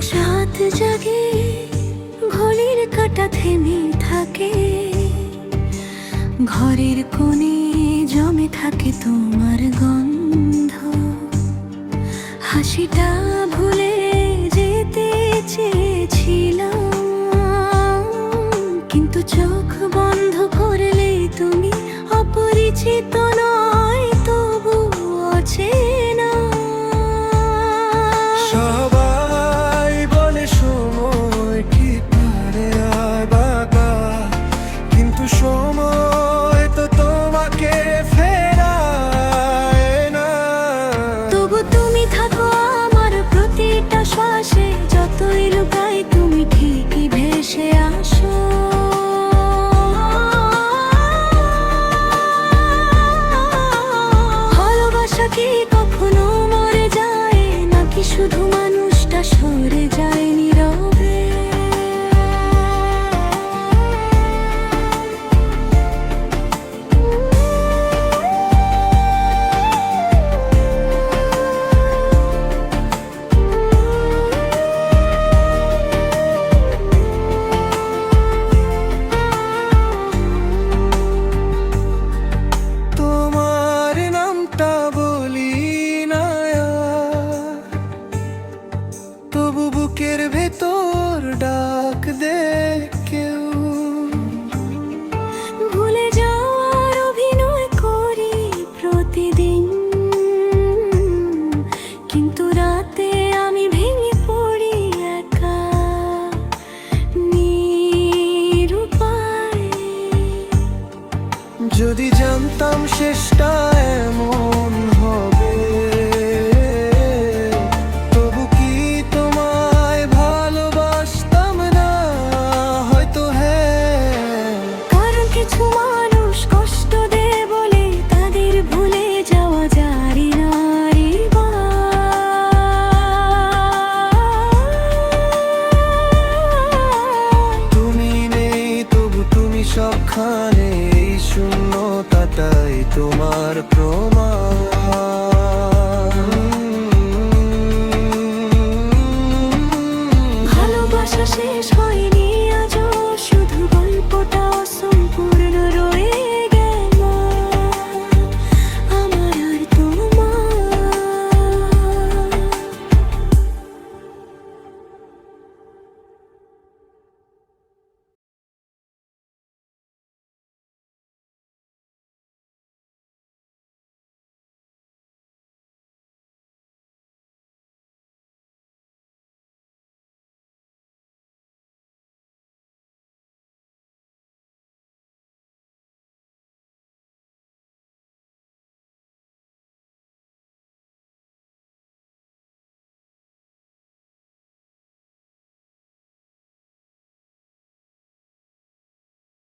সাত জাগে ঘড়ির কাটা থেমে থাকে। ঘরের কোণে জমে থাকে তোমার গন্ধ। হাসিটা ভুলে যেতে চেয়েছিলাম, কিন্তু চোখ বন্ধ করলে তুমি অপরিচিত নয় como এটাই তোমার প্রমাণ। ভালোবাসা শেষ হয়